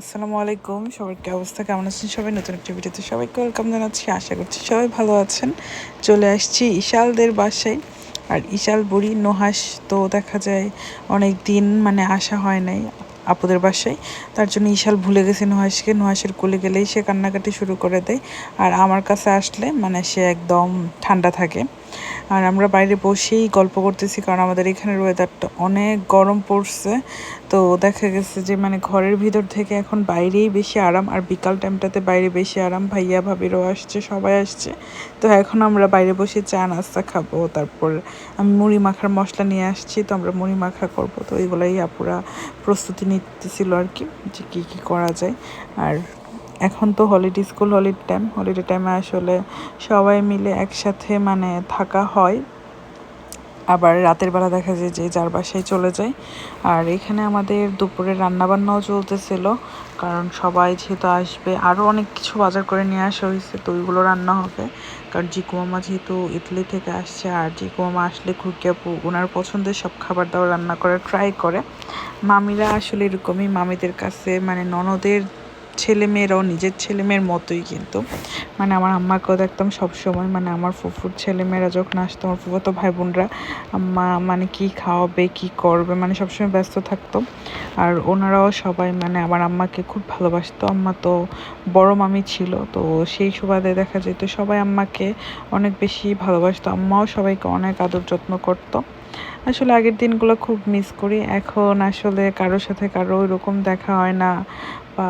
আসসালামু আলাইকুম। সবার কি অবস্থা? কেমন আছেন সবাই? নতুন একটা ভিডিওতে সবাইকে ওয়েলকাম জানাচ্ছি। আশা করছি সবাই ভালো আছেন। চলে আসছি ইশালদের বাসায়। আর ইশাল বুড়ি নোহাস তো দেখা যায় অনেক দিন মানে আসা হয় নাই আপুদের বাসায়। তার জন্য ইশাল ভুলে গেছে নুহাসকে নোহাসের কোলে গেলেই সে কান্নাকাটি শুরু করে দেয়। আর আমার কাছে আসলে মানে সে একদম ঠান্ডা থাকে। আর আমরা বাইরে বসেই গল্প করতেছি, কারণ আমাদের এখানের ওয়েদারটা অনেক গরম পড়ছে। তো দেখা গেছে যে মানে ঘরের ভিতর থেকে এখন বাইরেই বেশি আরাম, আর বিকাল টাইমটাতে বাইরে বেশি আরাম, ভাইয়া, ভাবিরও আসছে, সবাই আসছে। তো এখন আমরা বাইরে বসে চা, নাস্তা খাব, তারপর আমি মুড়ি মাখার মশলা নিয়ে আসছি, তো আমরা মুড়ি মাখা করব। তো এগুলাই আপুরা প্রস্তুতি নিতেছিল আর কি, যে কী কী করা যায়। আর এখন তো holiday school holiday time holiday টাইমে আসলে সবাই মিলে একসাথে মানে থাকা হয়। আবার রাতের বেলা দেখা যায় যে যার বাসায় চলে যায়। আর এখানে আমাদের দুপুরে রান্নাবান্নাও চলতেছিল, কারণ সবাই যেহেতু আসবে আরও অনেক কিছু বাজার করে নিয়ে আসা হয়েছে, তো ওইগুলো রান্না হবে। কারণ জিকু মামা যেহেতু ইতালি থেকে আসছে, আর জিকু মামা আসলে আপু, ওনার পছন্দের সব খাবার দাবার রান্না করার ট্রাই করে। মামিরা আসলে এরকমই, মামিদের কাছে মানে ননদের ছেলে মেয়েরাও নিজের ছেলে মেয়ের মতোই কিন্তু। মানে আমার আম্মাকেও দেখতাম সবসময় মানে আমার ফুফুর ছেলে মেয়েরা যখন আসতো, আমার ফুফুতো ভাই বোনরা আম্মা মানে কি খাওয়াবে, কি করবে মানে সবসময় ব্যস্ত থাকতো। আর ওনারাও সবাই মানে আমার আম্মাকে খুব ভালোবাসতো। আম্মা তো বড় মামি ছিল, তো সেই সুবাদে দেখা যেত সবাই আম্মাকে অনেক বেশি ভালোবাসতো। আম্মাও সবাইকে অনেক আদর যত্ন করতো। আসলে আগের দিনগুলো খুব মিস করি। এখন আসলে কারোর সাথে কারও ওইরকম দেখা হয় না বা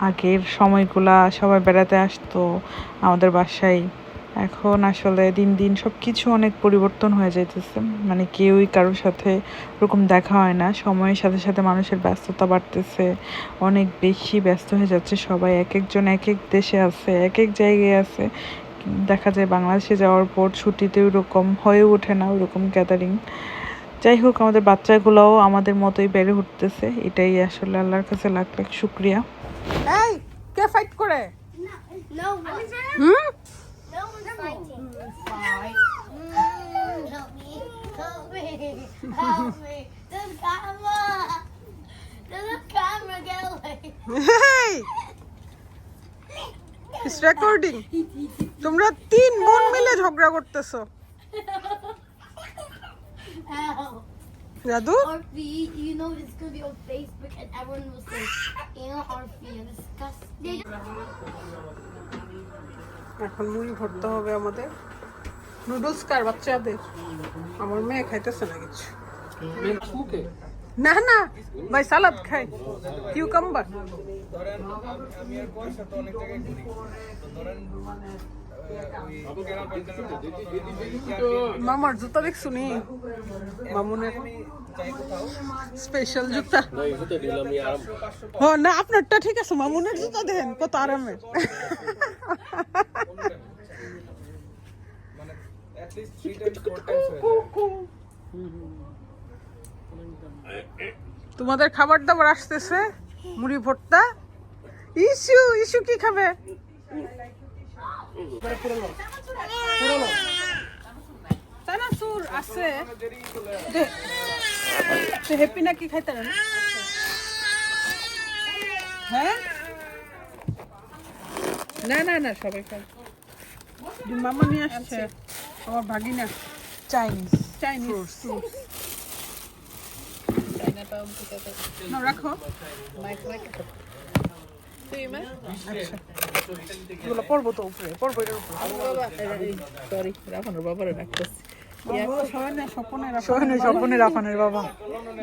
আগের সময়গুলা সবাই বেড়াতে আসতো, আমাদের বাসায়। এখন আসলে দিন দিন সব কিছু অনেক পরিবর্তন হয়ে যাইতেছে। মানে কেউই কারোর সাথে ওরকম দেখা হয় না। সময়ের সাথে সাথে মানুষের ব্যস্ততা বাড়তেছে। অনেক বেশি ব্যস্ত হয়ে যাচ্ছে সবাই। এক একজন এক এক দেশে আছে এক এক জায়গায় আছে। দেখা যায় বাংলাদেশে যাওয়ার পর ছুটিতে ওরকম হয়ে ওঠে না ওরকম গ্যাদারিং যাই হোক, আমাদের বাচ্চাগুলোও আমাদের মতোই বেড়ে উঠতেছে। এটাই আসলে আল্লাহর কাছে লাখ লাখ শুক্রিয়া। এই কে ফাইট করে? রেকর্ডিং তোমরা তিন বোন মিলে ঝগড়া করতেছো। Ow. দাদু Orphe, you know it's gonna be on Facebook and everyone will say, Anna Orphe, you're disgusting. এখন মুড়ি ভরতে হবে আমাদের নুডলস কার বাচ্চাদের আমার মেয়ে খাইতেছে না কিছু না না ভাই সালাদ খাই কিউকাম্বার মামার জুতা দেখছ নি মামুনের স্পেশাল জুতা। হ না, আপনারটা ঠিক আছে, মামুনের জুতা দেন, কত আরামের। তোমাদের খাবার দাবার আসতেছে, মুড়ি ভর্তা। ইস্যু ইস্যু কি খাবে? চানাচুর আছে। হ্যাপি নাকি খাইতে হ্যাঁ? না না না সবাই খাই। মামা নিয়ে আসছে আমার ভাগিনা। চাইনিজ চাইনিজ রাখো। আচ্ছা। এগুলো উপরে উপরে। সরি বাবারে রাফানের বাবা।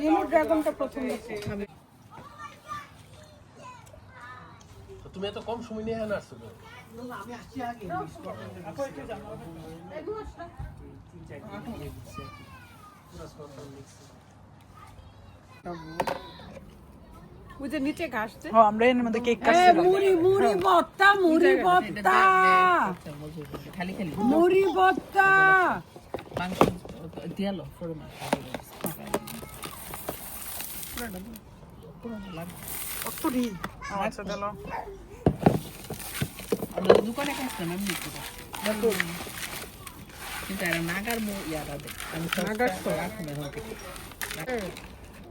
ইয়েলো ড্রাগনটা পছন্দ তুমি এত কম সময় নিয়ে না আসছো ওই যে নিচে ঘাস ও আমরা এর মধ্যে কেক কাটছিলাম মুড়ি মুড়ি ভর্তা মুড়ি ভর্তা খালি খালি মুড়ি ভর্তা মাংস দিয়ালো ফোড়ো মাংস কতরি আচ্ছা চলো আমরা দোকানে খাইছিলাম এমনি করে কিন্তু এরা নাগার মো ইয়ারা দেখ আমি নাগার তো রাখুন এখন থেকে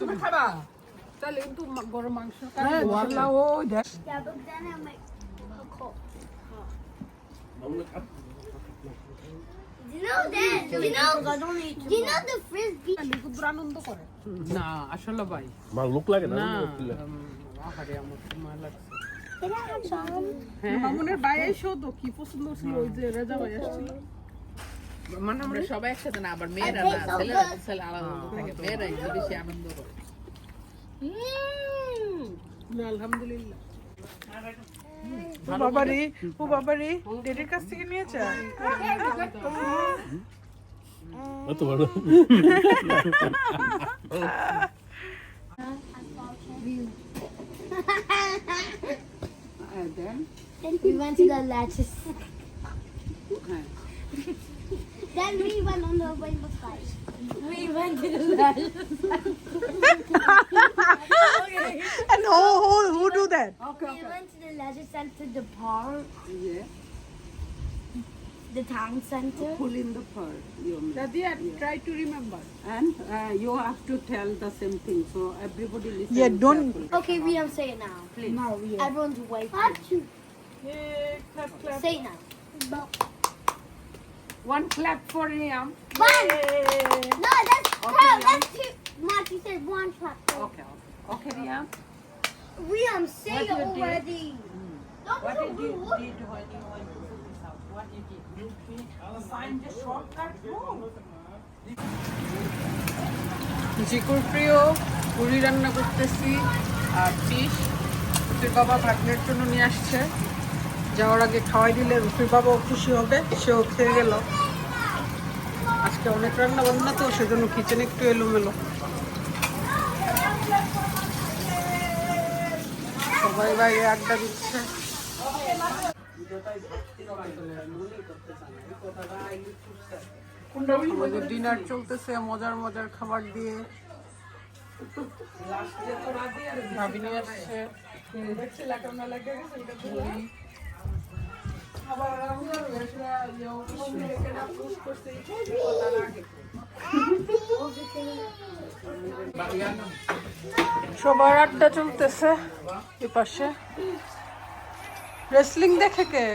তুমি খাবা তাহলে কিন্তু গরম মাংস না আসলে ভাই লোক লাগে না আমার লাগছে। some? মামুনের ভাই এসো তো কি পছন্দ ছিল ওই যে রেজা ভাই আসছিল। মানে আমরা সবাই একসাথে না আবার মেয়েরা না think ছেলেরা ছেলে আলাদা থাকে মেয়েরা একটু বেশি আনন্দ করে। আলহামদুলিল্লাহ। ও বাবারে ও বাবারে ডেডির কাছ থেকে নিয়েছে? অত বড়। And then, we went to the latches. Then we went on the rainbow slide. We went to the latches. and who who who do that okay, We went to the leisure center, the park, yeah, the town center. pull in the fur, you mean. Radia, try to remember. And uh, you have to tell the same thing, so everybody listen. yeah don't carefully. Okay, we don't say it now. Please. No, we Everyone's waiting. Yeah, clap, clap. Say it now. One clap for Liam. One. Yay. No, that's okay, That's two. Mark, you said one clap. For Okay, okay. Okay, Riam. Liam, say already. Don't What did you did when you went to this house? What did you do? You find the shortcut home. জিকুর প্রিয় পুরি রান্না করতেছি আর fish রুফির বাবা ভাগ্নের জন্য নিয়ে আসছে যাওয়ার আগে খাওয়াই দিলে রুফির বাবাও খুশি হবে, সেও খেয়ে গেল। আজকে অনেক রান্না বান্না তো, সেজন্য কিচেন একটু এলোমেলো। সবাই বাইরে আড্ডা দিচ্ছে। ডিনার চলতেছে, মজার মজার খাবার দিয়ে। ভাবি নিয়ে আসছে। সবার আড্ডা চলতেছে এ পাশে রেসলিং দেখে কে?